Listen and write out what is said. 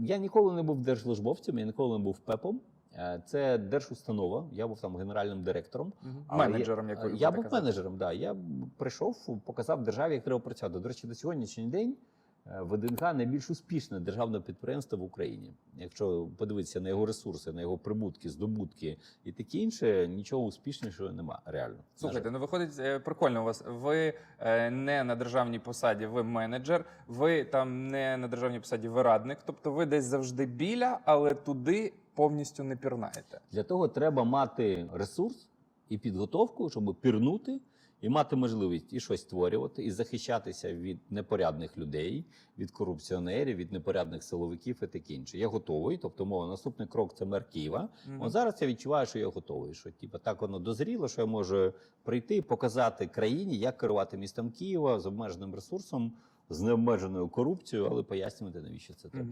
Я ніколи не був держслужбовцем, я ніколи не був ПЕПом. Е, Це держустанова. Я був там генеральним директором. угу. Менеджером, я, як я був казати. менеджером. Да. Я прийшов, показав державі, як треба працювати. До речі, до сьогоднішній день е, ВДНК найбільш успішне державне підприємство в Україні. Якщо подивитися на його ресурси, на його прибутки, здобутки і таке інше, нічого успішнішого нема реально. Слухайте, ну виходить е, прикольно у вас. Ви е, не на державній посаді, ви менеджер, ви там не на державній посаді, ви радник. Тобто ви десь завжди біля, але туди повністю не пірнаєте. Для того треба мати ресурс і підготовку, щоб пірнути і мати можливість і щось створювати, і захищатися від непорядних людей, від корупціонерів, від непорядних силовиків і таке інше. Я готовий. Тобто, мова, наступний крок це мер Києва. Мгм. От зараз я відчуваю, що я готовий. Що типу, так воно дозріло, що я можу прийти, показати країні, як керувати містом Києва з обмеженим ресурсом, з необмеженою корупцією, але пояснювати, навіщо це треба.